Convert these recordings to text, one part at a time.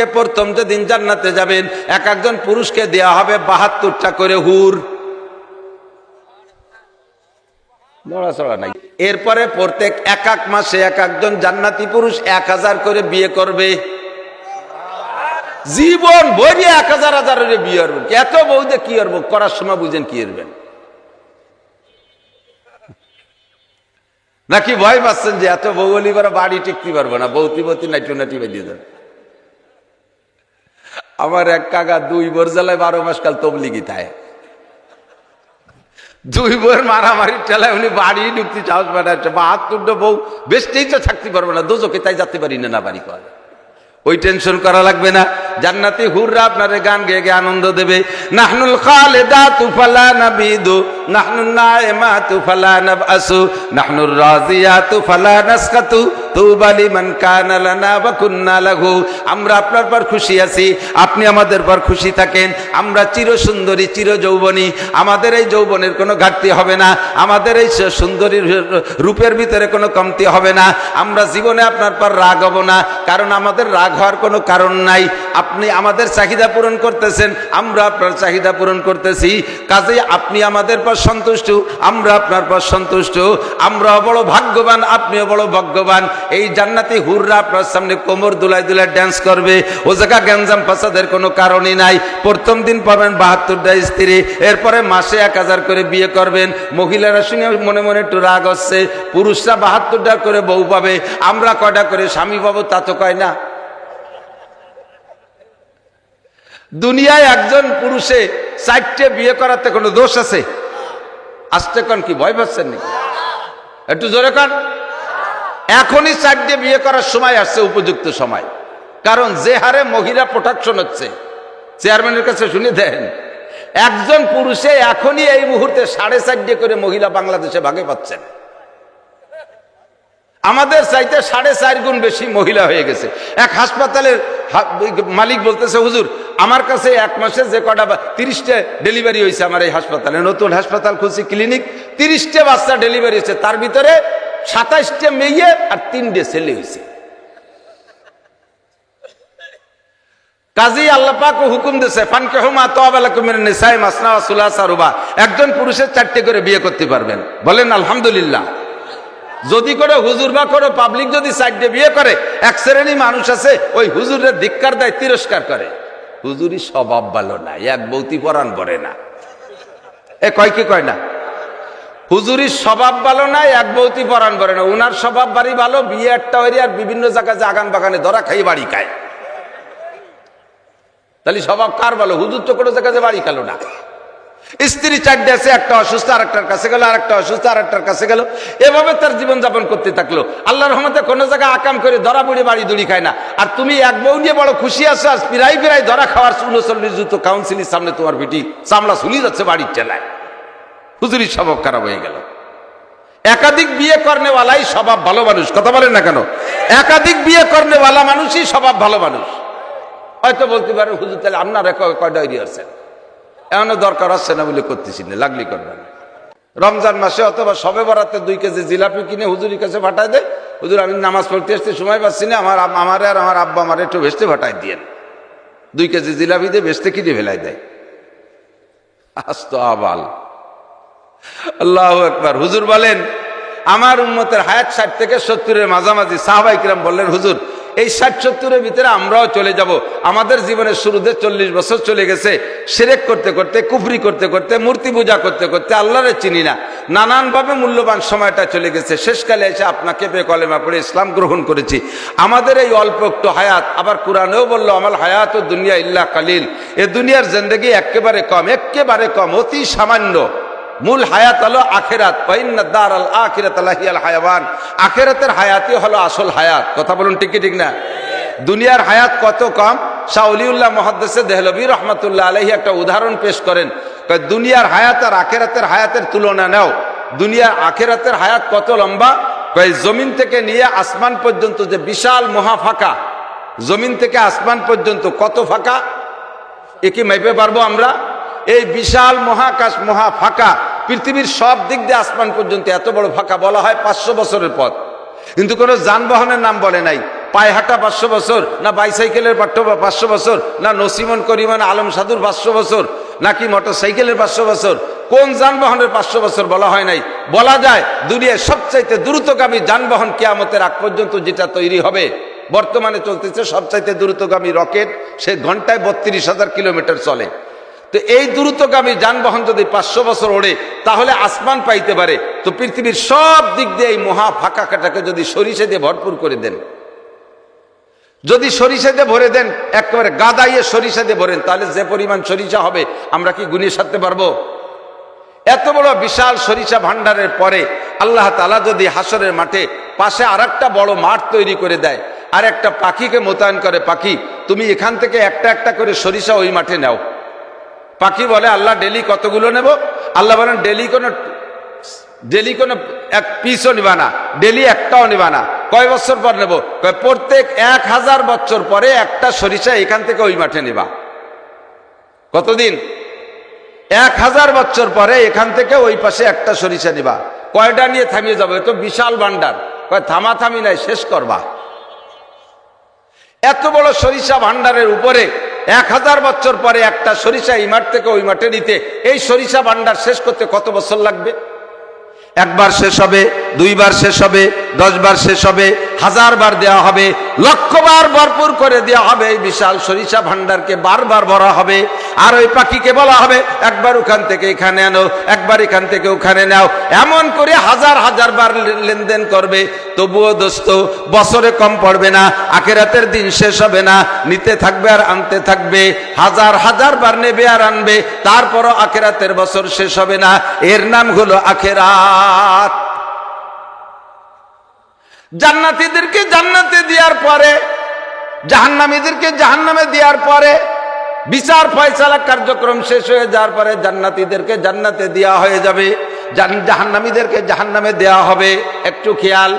পক্ষে প্রথম যেদিন জান্নাতে যাবেন, এক একজন পুরুষকে দেয়া হবে বাহাত্তরটা করে হুর। এরপরে প্রত্যেক এক এক মাসে এক একজন জান্নাতি পুরুষ এক হাজার করে বিয়ে করবে। জীবন ভরি এক হাজার হাজারের বিয়ে করবেন এত বউদে কি করব? করার সময় বুঝেন কি করবেন? নাকি ভয় পাচ্ছেন যে এত বউ পরে বাড়ি টিকতে পারব না? বৌতি বৌতি নাইটু নাটি বেঁধে দেন আমার এক কাকা দুই বোর জেলায় বারো মাস কাল তবলিগি তাই। দুই বোর মারামারি ঠেলায় উনি বাড়ি ঢুকতে চাষ হাত বাহাত্তর বউ বেশি তো থাকতে পারব না, দুজোকে তাই যাতে পারি না না বাড়ি করে ওই টেনশন করা লাগবে না। জান্নাতি হুররা আপনারে গান গেয়ে গিয়ে আনন্দ দেবে। নাহনুল খালেদা তুফালা নাবিদু নাহনুর আমরা আপনার পর খুশি আছি, আপনি আমাদের পর খুশি থাকেন, আমরা চির যৌবনী আমাদের এই যৌবনের কোনো ঘাটতি হবে না, আমাদের এই সুন্দরী রূপের ভিতরে কোনো কমতি হবে না, আমরা জীবনে আপনার পর রাগ হব না, কারণ আমাদের রাগ হওয়ার কোনো কারণ নাই। আপনি আমাদের চাহিদা পূরণ করতেছেন, আমরা আপনার চাহিদা পূরণ করতেছি। কাজেই আপনি আমাদের পর সন্তুষ্ট, আমরা আপনার পর সন্তুষ্ট। আমরা বড় ভাগ্যবান, আপনিও বড় ভাগ্যবান। এই জান্নাতি হুররা আপনার সামনে কোমর দুলাই দুলাই ড্যান্স করবে। ও জায়গা গ্যাঞ্জাম ফাসাদের কোনো কারণই নাই। প্রথম দিন পাবেন বাহাত্তরটা স্ত্রী। এরপরে মাসে এক হাজার করে বিয়ে করবেন। মহিলারা শুনে মনে মনে একটু রাগ হচ্ছে। পুরুষরা বাহাত্তরটা করে বউ পাবে। আমরা কয়টা করে স্বামী পাবো তা তো কয় না। দুনিয়ায় একজন পুরুষে চারটে বিয়ে করাতে কোনো দোষ আছে? আসতে কন কি? ভয় পাচ্ছেন নাকি? একটু জোরে কন। এখনই চারটে বিয়ে করার সময় আসছে, উপযুক্ত সময়। কারণ যে হারে মহিলা প্রোটেকশন হচ্ছে চেয়ারম্যানের কাছে শুনে দেন, একজন পুরুষে এখনই এই মুহূর্তে সাড়ে চারটে করে মহিলা বাংলাদেশে ভাগে পাচ্ছেন আমাদের চাইতে সাড়ে চার গুণ বেশি মহিলা হয়ে গেছে। এক হাসপাতালের মালিক বলতেছে, হুজুর, আমার কাছে এক মাসে যে কটা তিরিশটা ডেলিভারি হয়েছে আমার এই হাসপাতালে। নতুন হাসপাতাল খুলছি, ক্লিনিক, তিরিশটা বাচ্চা ডেলিভারি হয়েছে। তার ভিতরে সাতাইশটা মেয়ে আর তিনটে ছেলে হয়েছে। কাজী আল্লাপাক হুকুম দিছে ফানকে মাসনা সুলাসা রুবা। একজন পুরুষের চারটে করে বিয়ে করতে পারবেন। বলেন, আলহামদুলিল্লাহ। যদি করে হুজুর বা করে পাবলিক যদি সাইডে বিয়ে করে, এক শ্রেণি মানুষ আছে, ওই হুজুরের ধিক্কার দেয়, তিরস্কার করে। হুজুরি স্বভাব ভালো না, এক বৌতি পরাণ করে না। এ কয় কি কয় না? হুজুরির স্বভাব ভালো না, এক বৌতি পরাণ করে না। উনার স্বভাব বাড়ি ভালো, বিয়ে একটা হয়ে আর বিভিন্ন জায়গায় যে আগান বাগানে ধরা খাই বাড়ি খায়। তাহলে স্বভাব কার ভালো? হুজুর তো কোনো জায়গায় বাড়ি খেলো না। স্ত্রী চারটে আছে, একটা অসুস্থ আর একটার কাছে গেল আর একটা অসুস্থ আর একটার কাছে গেল। এভাবে তার জীবন যাপন করতে থাকল। আল্লাহ রহমতে কোনো জায়গায় আকাম করে ধরা বুড়ি বাড়ি দড়ি খায় না। আর তুমি এক বউ নিয়ে বড় খুশি আছো, আজ পিরাই পিরাই ধরা খাওয়ার উনচল্লিশ যুক্ত কাউন্সিলের সামনে তোমার বেটি চামড়া শুলি যাচ্ছে বাড়ির চেলায় হুজুরির স্বভাব খারাপ হয়ে গেল। একাধিক বিয়ে কর্নেওয়ালাই স্বভাব ভালো মানুষ, কথা বলেন না কেন? একাধিক বিয়ে কর্নেওয়ালা মানুষই স্বভাব ভালো মানুষ। হয়তো বলতে পারেন হুজুর, তাহলে আপনারা কয়টা এরিয়া আছেন এমনও দরকার আছে না বলে করতেছি না, লাগলি করবেন রমজান মাসে অথবা সবে বরাতে দুই কেজি জিলাপি কিনে হুজুরের কাছে পাঠায় দেয়। হুজুর, আমি নামাজ পড়তে আসতে সময় পাচ্ছি না, আমার আমার আর আমার আব্বা আমার একটু ভেস্তে পাঠাই দিয়েন দুই কেজি জিলাপি দিয়ে ভেস্তে কিনে ফেলাই দেয়। আস্ত আবাল। আল্লাহ একবার হুজুর বলেন, আমার উন্মতের হায়াত ষাট থেকে সত্তরের মাঝামাঝি সাহবাইকিরাম বললেন, হুজুর এই ষাট সত্তরের ভিতরে আমরাও চলে যাব। আমাদের জীবনের শুরুতে চল্লিশ বছর চলে গেছে। সেরেক করতে করতে, কুফরি করতে করতে, মূর্তি পূজা করতে করতে আল্লাহরে চিনি না। নানানভাবে মূল্যবান সময়টা চলে গেছে। শেষকালে এসে আপনাকে পে কলেমা পড়ে ইসলাম গ্রহণ করেছি। আমাদের এই অল্প একটু হায়াত, আবার কোরআনেও বলল আমার হায়াত ও দুনিয়া ইল্লা কালিল। এ দুনিয়ার জিন্দগি একেবারে কম একেবারে কম, অতি সামান্য। মূল হায়াত হলো আখেরাত। দার আল আখিরাত হায়াবান আখেরাতের হায়াতই হলো আসল হায়াত। কথা বলুন ঠিক ঠিক না? দুনিয়ার হায়াত কত কম? শাহলিউল্লাহ মহাদ্দেসে দেহলবী রহমতুল্লাহ আলহী একটা উদাহরণ পেশ করেন। দুনিয়ার হায়াত আর আখেরাতের হায়াতের তুলনা নেও। দুনিয়ার আখেরাতের হায়াত কত লম্বা? কয়, জমিন থেকে নিয়ে আসমান পর্যন্ত যে বিশাল মহা ফাঁকা, জমিন থেকে আসমান পর্যন্ত কত ফাঁকা? এ কি মাইপে পারব আমরা? এই বিশাল মহাকাশ মহা ফাঁকা। পৃথিবীর সব দিক দিয়ে আসমান পর্যন্ত এত বড় ফাঁকা বলা হয় পাঁচশো বছরের পথ। কিন্তু কোনো যানবাহনের নাম বলে নাই। পায়ে হাঁটা পাঁচশো বছর, না বাইসাইকেলের পাঠ্য বা পাঁচশো বছর, না নসিমন করিমান আলম সাধুর পাঁচশো বছর, নাকি মোটর সাইকেলের পাঁচশো বছর। কোন যানবাহনের পাঁচশো বছর বলা হয় নাই? বলা যায় দুনিয়ার সবচাইতে দ্রুতগামী যানবাহন কেয়ামতের আগ পর্যন্ত যেটা তৈরি হবে। বর্তমানে চলতেছে সবচাইতে দ্রুতগামী রকেট, সে ঘন্টায় বত্রিশ হাজার কিলোমিটার চলে। তো এই দ্রুতগামী যানবাহন যদি পাঁচশো বছর ওড়ে, তাহলে আসমান পাইতে পারে। তো পৃথিবীর সব দিক দিয়ে এই মহা ফাঁকা কাটাকে যদি সরিষে দিয়ে ভরপুর করে দেন। যদি সরিষা দিয়ে ভরে দেন, একেবারে গাদাইয়ে সরিষা দিয়ে ভরেন, তাহলে যে পরিমাণ সরিষা হবে, আমরা কি গুনিয়ে সারতে পারব? এত বড় বিশাল সরিষা ভান্ডারের পরে আল্লাহ তালা যদি হাসরের মাঠে পাশে আর বড় মাঠ তৈরি করে দেয় আর একটা পাখিকে মোতায়েন করে, পাখি, তুমি এখান থেকে একটা একটা করে সরিষা ওই মাঠে নাও। পাখি বলে, আল্লাহ, ডেলি কতগুলো নেব? আল্লাহ বলেন, ডেলি কোনো ডেলি কোনো এক পিসও নিবা না, ডেলি একটাও নিবা না। কয় বছর পর নেব? প্রত্যেক এক হাজার বছর পরে একটা সরিষা এখান থেকে ওই মাঠে নিবা। কতদিন? এক হাজার বছর পরে এখান থেকে ওই পাশে একটা সরিষা নিবা। কয়টা নিয়ে থামিয়ে যাবে? তো বিশাল ভান্ডার কয়, থামা থামি নাই, শেষ করবা। এত বড় সরিষা ভান্ডারের উপরে এক হাজার বছর পরে একটা সরিষা এই মাঠ থেকে ওই মাঠে নিতে। এই সরিষা ভান্ডার শেষ করতে কত বছর লাগবে? একবার শেষ হবে, দুইবার শেষ হবে, দশবার শেষ হবে হাজার বার দেওয়া হবে, লক্ষবার ভরপুর করে দেওয়া হবে এই বিশাল সরিষা ভান্ডারকে বারবার ভরা হবে। আর ওই পাখিকে বলা হবে, একবার ওখান থেকে এখানে আনো, একবার এখান থেকে ওখানে নাও। এমন করে হাজার হাজার বার লেনদেন করবে। তবুও দোস্ত, বছরে কম পড়বে না, আখেরাতের দিন শেষ হবে না, নিতে থাকবে আর আনতে থাকবে, হাজার হাজার বার নেবে আর আনবে, তারপরও আখেরাতের বছর শেষ হবে না, এর নাম হলো আখেরাত। জান্নাতীদেরকে জান্নাতে দেওয়ার পরে, জাহান্নামীদেরকে জাহান্নামে দেওয়ার পরে, বিচার ফয়সালা কার্যক্রম শেষ হয়ে যাওয়ার পরে জান্নাতীদেরকে জান্নাতে দেওয়া হয়ে যাবে জাহান্নামীদেরকে জাহান্নামে দেওয়া হবে। একটু খেয়াল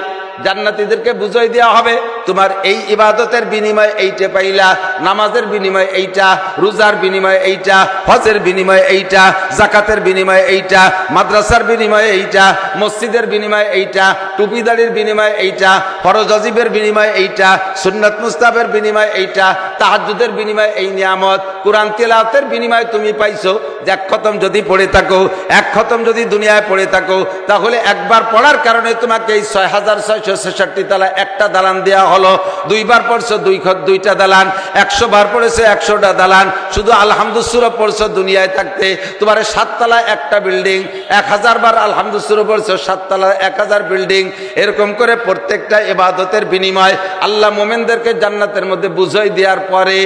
জান্নাতীদেরকে বুঝাই দেওয়া হবে, তোমার এই ইবাদতের বিনিময়ে এইটা পাইলা, নামাজের বিনিময়ে এইটা, রোজার বিনিময়ে এইটা, হজের বিনিময়ে এইটা জাকাতের বিনিময়ে এইটা, মাদ্রাসার বিনিময়ে এইটা, মসজিদের বিনিময়ে এইটা, টুপিদারির বিনিময়ে এইটা, ফরজ অজিবের বিনিময়ে এইটা, সুন্নত মুস্তাবের বিনিময়ে এইটা তাহাজুদের বিনিময়ে এই নিয়ামত, কোরআন তেলাওয়াতের বিনিময়ে তুমি পাইছো। এক খতম যদি পড়ে থাকো, এক খতম যদি দুনিয়ায় পড়ে থাকো, তাহলে একবার পড়ার কারণে তোমাকে এই ছয় হাজার ছয়শো ছেষট্টি তালা একটা দালান দেওয়া হলো। দুইবার পড়ছো, দুই খত দুইটা দালান একশো বার পড়েছো, একশোটা দালান। শুধু আলহামদুসুর পড়ছো দুনিয়ায় থাকতে, তোমার সাততলা একটা বিল্ডিং, এক হাজার বার আলহামদুসুর পড়ছো, সাততলা এক হাজার বিল্ডিং। এরকম করে প্রত্যেকটা এবাদতের বিনিময় আল্লাহ মোমেনদেরকে জান্নাতের মধ্যে বুঝাই দেওয়ার পরে,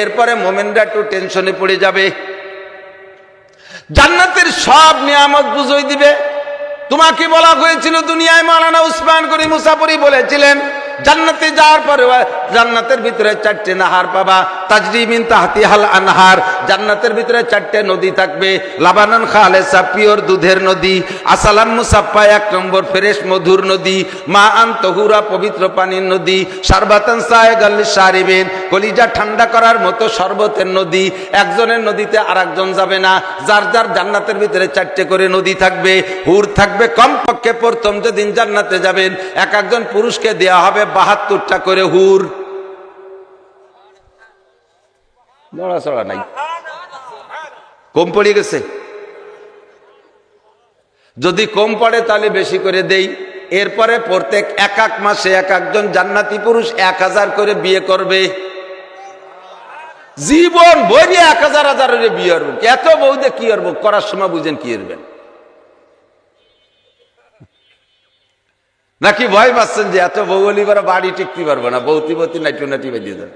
এরপরে মোমেনরা একটু টেনশনে পড়ে যাবে। জান্নাতের সব নিয়ামত বুঝই দিবে। তোমাকে বলা হয়েছিল দুনিয়ায় মালানা উসমান করি মুসাফরি বলেছিলেন জান্নাতে যাওয়ার পরে জান্নাতের ভিতরে চারটে নাহার পাবা। তাজরিমিন তাহাতি হাল আনহার। জান্নাতের ভিতরে চারটে নদী থাকবে। লাবানন খালেসা, পিওর দুধের নদী। আসালান মুসাফা এক নম্বর ফ্রেশ মধুর নদী। মা আন তহুরা, পবিত্র পানির নদী। সারবাতান সাহেব সারিবেন কলিজা ঠান্ডা করার মতো শরবতের নদী। একজনের নদীতে আর যাবে না। যার যার জান্নাতের ভিতরে চারটে করে নদী থাকবে। হুর থাকবে কমপক্ষে প্রথম যেদিন জান্নাতে যাবেন। এক একজন পুরুষকে দেওয়া হবে বাহাত্তরটা করে হুর। নড়াচড়া নাই। কম পড়ে গেছে। যদি কম পড়ে তাহলে বেশি করে দেই। এরপরে প্রত্যেক এক এক মাসে এক একজন জান্নাতি পুরুষ এক হাজার করে বিয়ে করবে। জীবন বই এক হাজার হাজার বিয়ে করব এত বউদে কি করব করার সময় বুঝেন কি করবেন নাকি ভয় পাচ্ছেন যে এত বউ হলি বাড়ি টিকতে পারব না? বৌতি বৌতি নাইটু নাটি বেঁধে দেন।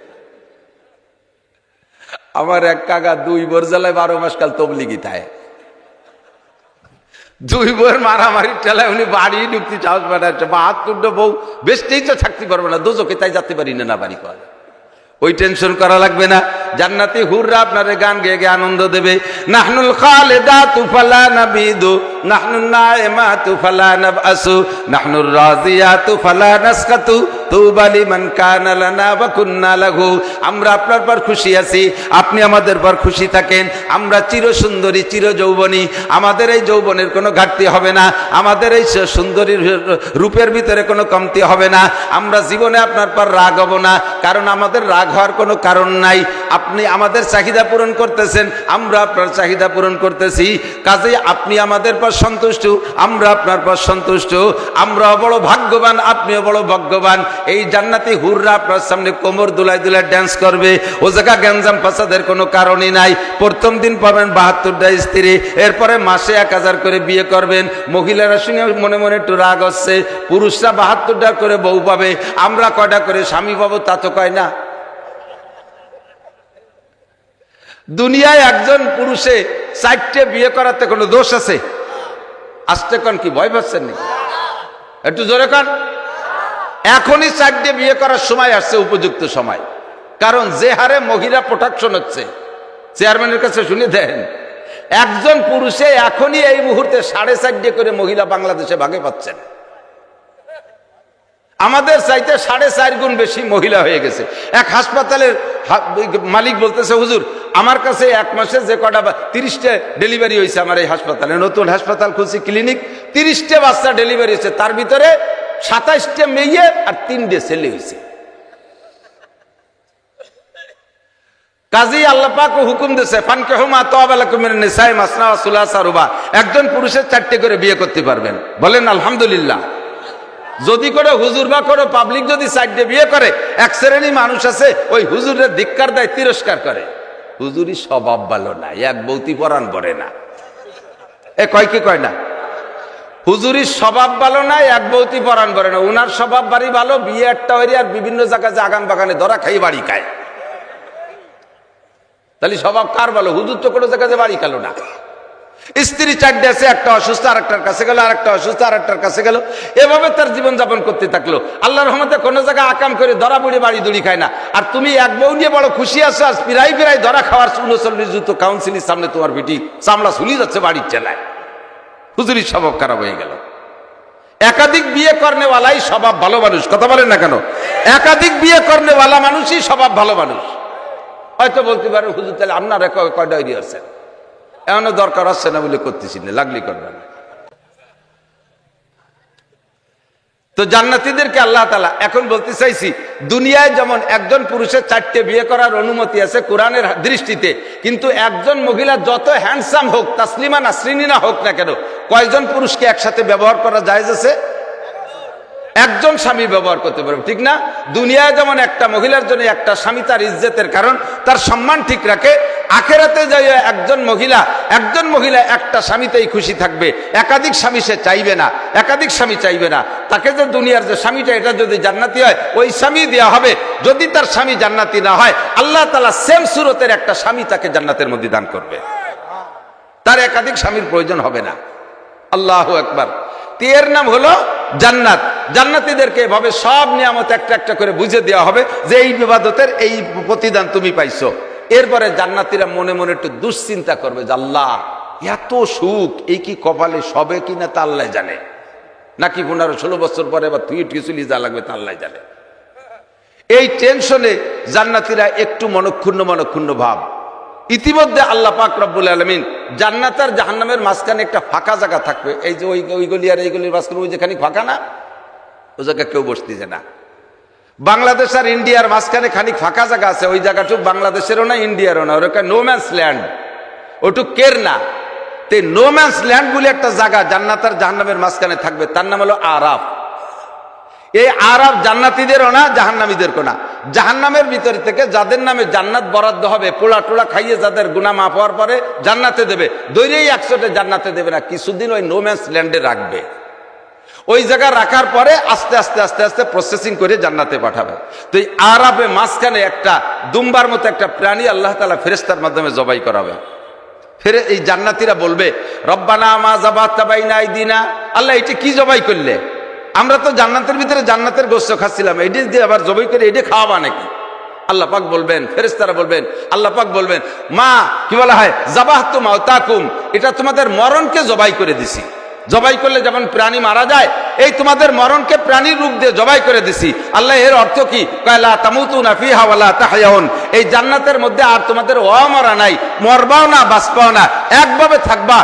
আমার এক কাকা দুই বোর জ্বালায় বারো মাস কাল তবলিগি থায় দুই বউয়ের মারামারি ঠেলায় উনি বাড়ি ঢুকতে চাষ পাঠাচ্ছে বাহাত্তরটা বউ বেশতেই তো থাকতে পারব না। দুজকে তাই যেতে পারি না বাড়ি করে ওই টেনশন করা লাগবে না। জান্নাতি হুররা আপনারে গান গেয়ে গিয়ে আনন্দ দেবে। নাহনুল খালেদা তুফালা না নাবিদু নাহনু নাইমাতু ফালা নাবআসু, নাহনু রাজিয়াতু ফালা আমরা আপনার পর খুশি আছি, আপনি আমাদের পর খুশি থাকেন, আমরা চির সুন্দরী চির যৌবনী আমাদের এই যৌবনের কোনো ঘাটতি হবে না, আমাদের এই সুন্দরী রূপের ভিতরে কোনো কমতি হবে না, আমরা জীবনে আপনার পর রাগ হব না, কারণ আমাদের রাগ হওয়ার কোনো কারণ নাই। আপনি আমাদের চাহিদা পূরণ করতেছেন, আমরা আপনার চাহিদা পূরণ করতেছি। কাজেই আপনি আমাদের পর সন্তুষ্ট, আমরা আপনার পর সন্তুষ্ট। আমরাও বড় ভাগ্যবান, আপনিও বড় ভাগ্যবান। এই জান্নাতি হুররা আপনার সামনে কোমর দুলাই দুলাই ড্যান্স করবে। ও জায়গা গ্যাঞ্জাম ফাসাদের কোনো কারণই নাই। প্রথম দিন পাবেন বাহাত্তরটা স্ত্রী। এরপরে মাসে এক হাজার করে বিয়ে করবেন। মহিলারা সঙ্গে মনে মনে একটু রাগ হচ্ছে। পুরুষরা বাহাত্তরটা করে বউ পাবে। আমরা কয়টা করে স্বামী পাবো তা তো কয় না। দুনিয়ায় একজন পুরুষে চারটে বিয়ে করাতে কোনো দোষ আছে? আসতে কন কি, ভয় পাচ্ছেন নাকি? একটু জোরে কন। এখনই চারটে বিয়ে করার সময় আসছে উপযুক্ত সময়। কারণ যে হারে মহিলা প্রোটেকশন হচ্ছে চেয়ারম্যানের কাছে শুনে দেন, একজন পুরুষে এখনই এই মুহূর্তে সাড়ে চারটে করে মহিলা বাংলাদেশে ভাগে পাচ্ছেন আমাদের চাইতে সাড়ে চার গুণ বেশি মহিলা হয়ে গেছে। এক হাসপাতালের মালিক বলতেছে, হুজুর, আমার কাছে এক মাসে যে কটা তিরিশটা ডেলিভারি হয়েছে আমার এই হাসপাতালে। নতুন হাসপাতাল খুলছি, ক্লিনিক, তিরিশটা বাচ্চা ডেলিভারি হয়েছে। তার ভিতরে সাতাইশটা মেয়ে আর তিনটে ছেলে হয়েছে। কাজী আল্লাহ পাক হুকুম দিছে ফানকে হুমা তোয়াবালাকুমের নিসাই একজন পুরুষের চারটে করে বিয়ে করতে পারবেন। বলেন, আলহামদুলিল্লাহ। যদি করে হুজুর বা করে পাবলিক যদি সাইডে বিয়ে করে, এক শ্রেণি মানুষ আছে, ওই হুজুরের ধিক্কার দেয়, তিরস্কার করে। হুজুরি স্বভাব ভালো না, এক বৌতি পরাণ পড়ে না। এ কয় কি কয় না? হুজুরির স্বভাব ভালো না, এক বৌতি পরাণ পড়ে না। উনার স্বভাব বাড়ি ভালো, বিয়ে একটা হয়ে আর বিভিন্ন জায়গায় আগান বাগানে ধরা খাই বাড়ি খায়। তাহলে স্বভাব কার ভালো? হুজুর তো কোনো জায়গাতে বাড়ি খেলো না। স্ত্রী চারটে আছে, একটা অসুস্থ আর একটার কাছে গেল আর একটা অসুস্থ আর একটার কাছে গেল। এভাবে তার জীবন যাপন করতে থাকল। আল্লাহ রহমতে কোনো জায়গায় আকাম করে ধরা বুড়ি বাড়ি দুড়ি খায় না। আর তুমি এক বউ নিয়ে বড় খুশি আছো আর পিরাই পিরাই ধরা খাওয়ার উনচল্লিশ জুতো কাউন্সিলের সামনে তোমার বেটি চামড়া শুলি যাচ্ছে বাড়ির চেলায় হুজুরির স্বভাব খারাপ হয়ে গেল। একাধিক বিয়ে কর্নেওয়ালাই স্বভাব ভালো মানুষ, কথা বলেন না কেন? একাধিক বিয়ে কর্নেওয়ালা মানুষই স্বভাব ভালো মানুষ। হয়তো বলতে পারে হুজুর, তাহলে আপনারা কয়টা এরিয়া এমনও দরকার আসছে না বলে করতেছি না, লাগলি করবেন তো জান্নাতিদেরকে আল্লাহ তালা এখন বলতে চাইছি, দুনিয়ায় যেমন একজন পুরুষের চারটে বিয়ে করার অনুমতি আছে কোরআনের দৃষ্টিতে, কিন্তু একজন মহিলা যত হ্যান্ডসাম হোক, তাসলিমা নাসরিনী না হোক না কেন, কয়জন পুরুষকে একসাথে ব্যবহার করা যায় আছে? একজন স্বামী ব্যবহার করতে পারবে, ঠিক না? দুনিয়ায় যেমন একটা মহিলার জন্য একটা স্বামী তার ইজ্জতের কারণ, তার সম্মান ঠিক রাখে আখেরাতে যাই একজন মহিলা একজন মহিলা একটা স্বামীতেই খুশি থাকবে। একাধিক স্বামী সে চাইবে না, একাধিক স্বামী চাইবে না। তাকে যে দুনিয়ার যে স্বামীটা, এটা যদি জান্নাতি হয়, ওই স্বামী দেওয়া হবে। যদি তার স্বামী জান্নাতি না হয়, আল্লাহ তালা সেম সুরতের একটা স্বামী তাকে জান্নাতের মধ্যে দান করবে। তার একাধিক স্বামীর প্রয়োজন হবে না। আল্লাহ একবার এর নাম হলো জান্নাত। জান্নাতীদেরকে এভাবে সব নিয়ামত একটা একটা করে বুঝে দেওয়া হবে যে এই বিবাদতের এই প্রতিদান তুমি পাইছো। এরপরে জান্নাতীরা মনে মনে একটু দুশ্চিন্তা করবে যে আল্লাহ, এত সুখ, এই কি কপালে সবে কিনা তা আল্লাহ জানে। নাকি পনেরো ষোলো বছর পরে আবার তুই টিউসুলি যা লাগবে তা আল্লাহ জানে। এই টেনশনে জান্নাতীরা একটু মনক্ষুণ্ণ মনক্ষুণ্ণ ভাব। ইতিমধ্যে আল্লাহ পাক রব্বুল আলমিন জান্নাত আর জাহান্নামের মাঝখানে একটা ফাঁকা জায়গা থাকবে। এই যে ওই ওই গলি আর এই গলির মাঝখানে ওই যেখানে ফাঁকা না? ওই জায়গায় কেউ বসতেছে না। বাংলাদেশ আর ইন্ডিয়ার মাঝখানে খানিক ফাঁকা জায়গা আছে, ওই জায়গাটুক বাংলাদেশেরও না, ইন্ডিয়ারও না ওরকম নোম্যান্স ল্যান্ড ওটুক কের না তে নোম্যান্স ল্যান্ড বলে একটা জায়গা জান্নাত আর জাহান্নামের মাঝখানে থাকবে, তার নাম হলো আরাফ। এই আরব জান্নাতীদেরও না জাহান্নামীদেরও না। জাহান্নামের ভিতর থেকে যাদের নামে জান্নাত বরাদ্দ হবে, পোড়া টোড়া খাইয়ে যাদের গুনা মাফ হওয়ার পরে জান্নাতে দেবে। দৈরেই একশোটে জান্নাতে দেবে না, কিছুদিন ওই নোম্যান্স ল্যান্ডে রাখবে। ওই জায়গা রাখার পরে আস্তে আস্তে আস্তে আস্তে প্রসেসিং করে জান্নাতে পাঠাবে। তো এই আরবে মাঝখানে একটা, দুম্বার মতো একটা প্রাণী আল্লাহ তালা ফেরেস্তার মাধ্যমে জবাই করাবে। ফেরে, এই জান্নাতিরা বলবে, রব্বানা মা জাবাত তাবাইনা দিনা আল্লাহ, এটি কি জবাই করলে? আমরা তো জান্নাতের ভিতরে জান্নাতের গোস্ত খাচ্ছিলাম এটি দিয়ে আবার জবাই করে এটি খাওয়াবা নাকি? আল্লাহ পাক বলবেন ফেরেস্তারা বলবেন, আল্লাহ পাক বলবেন, মা, কি বলা হয়? জাবাহ তু মাউতাকুম এটা তোমাদের মরণকে জবাই করে দিছি। জবাই করলে যেমন প্রাণী মারা যায়, এই তোমাদের মরণকে প্রাণীর রূপ দিয়ে জবাই করে দিছি। আল্লাহ এর অর্থ কি? কয়লা তামুতু না হাওয়ালা ওয়ালা তাহয়াউন এই জান্নাতের মধ্যে আর তোমাদের অমরা নাই, মরবাও না, বাঁচবাও না। একভাবে থাকবা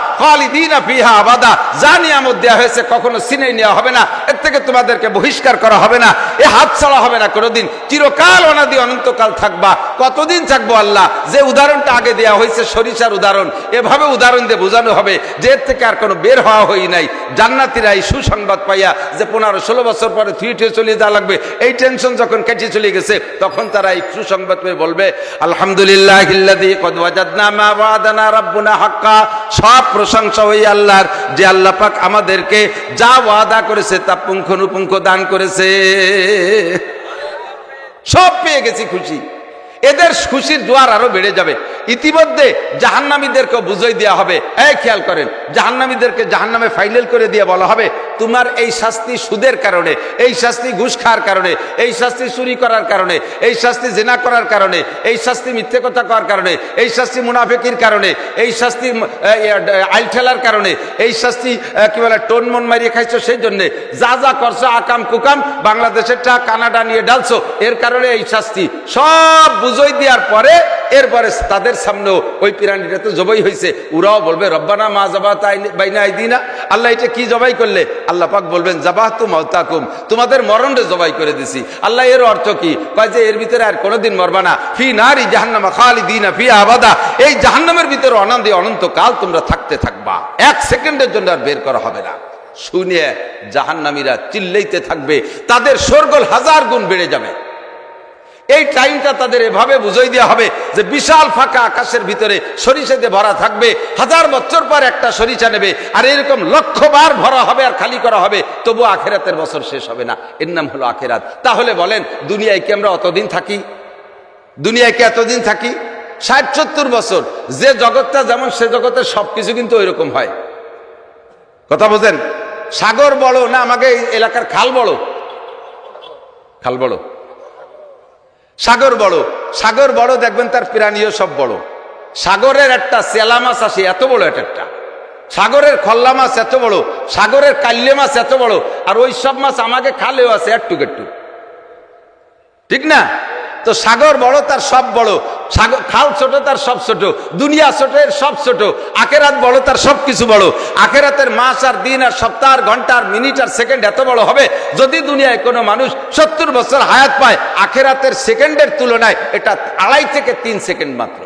ফিহা আবাদা। যা নিয়ামত হয়েছে কখনো সিনে নেওয়া হবে না, এর থেকে তোমাদেরকে বহিষ্কার করা হবে না। এ হাত ছাড়া হবে না কোনোদিন। চিরকাল অনাদি অনন্তকাল থাকবা। কতদিন থাকব আল্লাহ? যে উদাহরণটা আগে দেওয়া হয়েছে, সরিষার উদাহরণ, এভাবে উদাহরণ দিয়ে বোঝানো হবে যে এর থেকে আর কোনো বের হওয়া হই নাই। জান্নাতিরা এই সুসংবাদ পাইয়া যে পনেরো, ষোলো বছর পরে থুয়ে টুয়ে চলে যাওয়া লাগবে, এই টেনশন যখন কেটে চলে গেছে, তখন তারা এই সুসংবাদ পেয়ে বলবে আলহামদুলিল্লাহ রাব্বুনা হাক্কা। সব প্রশংসা ওই আল্লাহর, যে আল্লাহ পাক আমাদেরকে যা ওয়াদা করেছে তা পুঙ্খনুপুঙ্খ দান করেছে। সব পেয়ে গেছি খুশি। এদের খুশির জোয়ার আরও বেড়ে যাবে। ইতিমধ্যে জাহান্নামীদেরকে বুঝাই দেওয়া হবে। এই খেয়াল করেন, জাহান্নামীদেরকে জাহান্নামে ফাইনাল করে দিয়ে বলা হবে, তোমার এই শাস্তি সুদের কারণে, এই শাস্তি ঘুষ খাওয়ার কারণে, এই শাস্তি চুরি করার কারণে, এই শাস্তি জেনা করার কারণে, এই শাস্তি মিথ্যে কথা করার কারণে, এই শাস্তি মুনাফেকির কারণে, এই শাস্তি আইল ঠেলার কারণে, এই শাস্তি কি বলে, টোন মন মারিয়ে খাইছো সেই জন্যে, যা যা করছ আকাম কুকাম বাংলাদেশের টা কানাডা নিয়ে ডালছো, এর কারণে এই শাস্তি, সব বুঝই দেওয়ার পরে, এরপরে তাদের সামনেও ওই পিরানিটা তো জবাই হয়েছে ওরাও বলবে, রব্বানা মা জবা তাই বাইনা দিনা আল্লাহ এটা কি জবাই করলে? আল্লাহ পাক বলবেন জাবাহ তু মাউতাকুম। তোমাদের মরণে জবাই করে দিছি। আল্লাহ এর অর্থ কি? কয় যে, এর ভিতরে আর কোনোদিন মরবা না। ফি নারী জাহান্নামা খালি দিনা ফি আবাদা। এই জাহান্নামের ভিতরে অনন্দে অনন্তকাল তোমরা থাকতে থাকবা। এক সেকেন্ডের জন্য আর বের করা হবে না। শুনে জাহান্নামীরা চিল্লাইতে থাকবে। তাদের সরগোল হাজার গুণ বেড়ে যাবে। এই টাইমটা তাদের এভাবে বুঝাই দেওয়া হবে যে বিশাল ফাঁকা আকাশের ভিতরে সরিষাতে ভরা থাকবে, হাজার বছর পর একটা সরিষা নেবে, আর এরকম লক্ষবার ভরা হবে আর খালি করা হবে, তবু আখেরাতের বছর শেষ হবে না। এর নাম হলো আখেরাত। তাহলে বলেন, দুনিয়ায় কি আমরা অতদিন থাকি? দুনিয়ায় কি এতদিন থাকি? ষাট, সত্তর বছর। যে জগৎটা যেমন সে জগতের সবকিছু কিন্তু ওইরকম হয়। কথা বোঝেন? সাগর বড় না, আমাকে এলাকার খাল বড় খাল বড় সাগর বড়। সাগর বড় দেখবেন তার প্রাণীও সব বড়। সাগরের একটা চেলা মাছ আসে, এত বড় একটা একটা। সাগরের খল্লা মাছ এত বড়, সাগরের কাল্লে মাছ এত বড়, আর ওই সব মাছ আমাকে খালেও আছে একটু একটু ঠিক না? তো সাগর বড়, তার সব বড়। সাগর, খাল ছোট, তার সব ছোট। দুনিয়া ছোট, এর সব ছোট। আখেরাত বড়, তার সব কিছু বড়। আখেরাতের মাস আর দিন আর সপ্তাহ আর ঘণ্টা আর মিনিট আর সেকেন্ড এত বড় হবে, যদি দুনিয়ায় কোনো মানুষ সত্তর বছর হায়াত পায়, আখেরাতের সেকেন্ডের তুলনায় এটা আড়াই থেকে তিন সেকেন্ড মাত্র।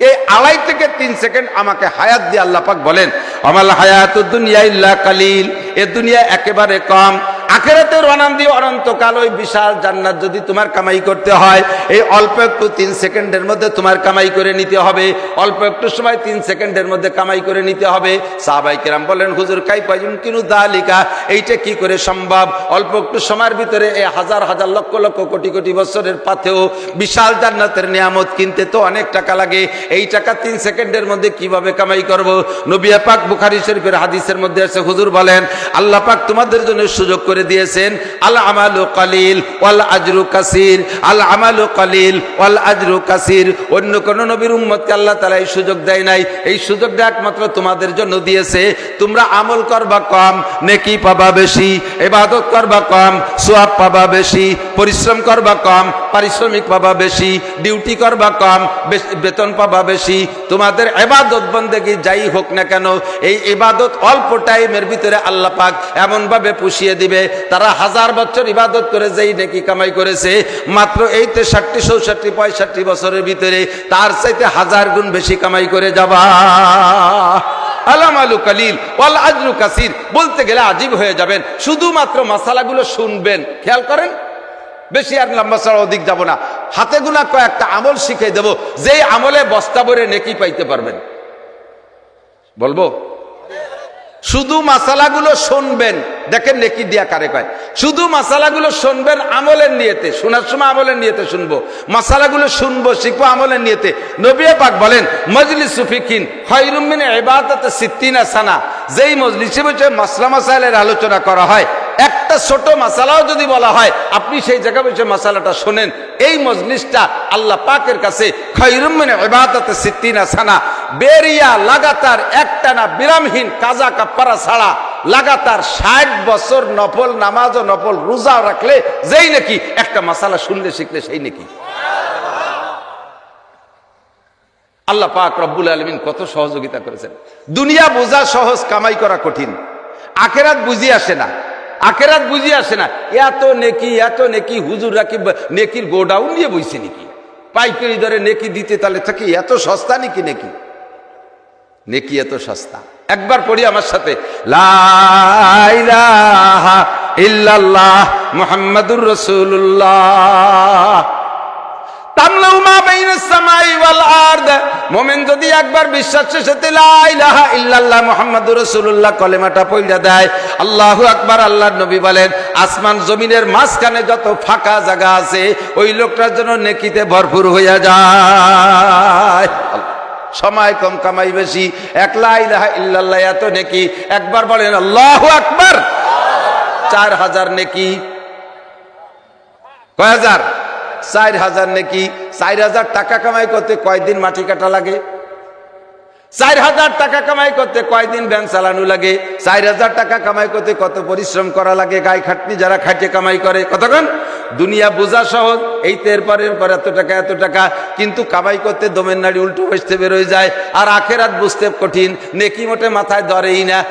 এই আড়াই থেকে তিন সেকেন্ড আমাকে হায়াত দিয়ে আল্লাহ পাক বলেন, আমাল হায়াত দুনিয়া ইল্লা কালিল। এ দুনিয়া একেবারে কম। আখেরাতের অনন্দি অনন্তকাল ওই বিশাল জান্নাত যদি তোমার কামাই করতে হয়, এই অল্প একটু তিন সেকেন্ডের মধ্যে তোমার কামাই করে নিতে হবে। অল্প একটু সময় তিন সেকেন্ডের মধ্যে কামাই করে নিতে হবে। সাহাবাই কেরাম বলেন, হুজুর কাই পাইজুন কিনু দালিকা? এইটা কি করে সম্ভব? অল্প একটু সময়ের ভিতরে এই হাজার হাজার, লক্ষ লক্ষ, কোটি কোটি বছরের পাথেও বিশাল জান্নাতের নিয়ামত কিনতে তো অনেক টাকা লাগে। এই টাকা তিন সেকেন্ডের মধ্যে কীভাবে কামাই করব? নবিয়া পাক বুখারি শরীফের হাদিসের মধ্যে আছে, হুজুর বলেন, আল্লাহ পাক তোমাদের জন্য সুযোগ করে দিয়েছেন, আল আমালু কালিল, ওয়াল আজরু কাসির, আল আমালু কালিল, ওয়াল আজরু কাসির। অন্য কোন নবীর উম্মতকে আল্লাহ তাআলা এই সুযোগ দেয় নাই। এই সুযোগটা একমাত্র তোমাদের জন্য দিয়েছে। তোমরা আমল করবা কম, নেকি পাবা বেশি, ইবাদত করবা কম সোয়াব পাবা বেশি, পরিশ্রম করবা কম, পারিশ্রমিক পাবা বেশি, ডিউটি করবা কম বেতন পাবা বেশি। তোমাদের এবাদত বন্দেগি যাই হোক না কেন, এই ইবাদত অল্প টাইমের ভিতরে আল্লাহ পাক এমনভাবে পুষিয়ে দিবে তারা হাজার বছর ইবাদত করে যেই নেকি কামাই করেছে, মাত্র এই তেষট্টি চৌষট্টি, পঁয়ষট্টি বছরের ভিতরে তার চাইতে হাজার গুণ বেশি কামাই করে যাবা। আলাম আলু কালিল, ওয়াল আজরু কাসির, বলতে গেলে আজীব হয়ে যাবেন। শুধুমাত্র মশালাগুলো শুনবেন। খেয়াল করেন? বেশি আর লম্বা ছাড়া অধিক যাব না। হাতে গুনা কয়েকটা আমল শিখে দেব। যেই আমলে বস্তা ভরে নেকি পাইতে পারবেন। বলব? শুধু মাসালাগুলো শুনবেন। দেখেন নেকি দিয়া কারে কয়? শুধু মাসালাগুলো শুনবেন আমলের নিয়েতে। শোনার সময় আমলের নিয়েতে শুনব। মাসালাগুলো শুনব, শিখব আমলের নিয়েতে। নবিয়া পাক বলেন মজলি সুফিকিন খৈরুমিন এবাদত সিদ্দিন সানা। যেই মজলিসে বসে মাসলা মাসাইলের আলোচনা করা হয় একটা ছোট মাসালাও যদি বলা হয়, আপনি সেই জায়গা বসে মাসালাটা শোনেন। এই মজলিসটা আল্লাহ পাকের কাছে খৈরুমিনে ইবাদতে সিদ্দিনা বেরিয়া লাগাতার একটানা বিরামহীন কাজা কাপ্পারা ছাড়া লাগাতার ষাট বছর নফল নামাজ ও নফল রোজা রাখলে যেই নাকি একটা মাসালা শুনলে, শিখলে সেই নাকি। আল্লাহ পাক রব্বুল আলমিন কত সহযোগিতা করেছেন। দুনিয়া বোঝা সহজ, কামাই করা কঠিন। আখেরাত বুঝি আসে না। আখেরাত বুঝি আসে না। এত নেকি এত নেকি হুজুররা কি নেকির গোডাউন নিয়ে বইছে নাকি? পাইকারি দরে নেকি দিতে তাহলে থাকি, এত সস্তা নাকি নেকি? নেকি এত সস্তা। একবার পড়ি আমার সাথে লাইলাহা ইল্লাল্লাহ মোহাম্মদুর রাসূলুল্লাহ। মুমিন যদি একবার বিশ্বাস শেষে লা ইল্লাল্লাহ মুহাম্মাদুর রাসূলুল্লাহ কলেমাটা পড়া দেয়, আল্লাহু আকবার, আল্লাহর নবী বলেন, আসমান জমিনের মাঝখানে যত ফাঁকা জায়গা আছে, ওই লোকটার জন্য নেকিতে ভরপুর হইয়া যায়। সময় কম কামাই বেশি, এক লা ইলাহা ইল্লাল্লাহ এত নেকি, একবার বলেন আল্লাহু আকবার, চার হাজার নেকি। কয় হাজার? চার হাজার নাকি চার হাজার টাকা কামাই করতে কয়দিন মাটি কাটা লাগে? চার হাজার টাকা কামাই করতে কয়দিন ব্যাংক চালানো লাগে? চার হাজার টাকা কামাই করতে কত পরিশ্রম করা লাগে? গায়ে খাটনি যারা খাটে কামাই করে। কতক্ষণ দুনিয়া বোঝা সহজ। এই তের পরের পর এত টাকা এত টাকা। কিন্তু কামাই করতে দমের নাড়ি উল্টো বসতে বেরোয় যায়। আর আখেরাত বুঝতে কঠিন। নেকি মোটে মাথায় ধরেই না।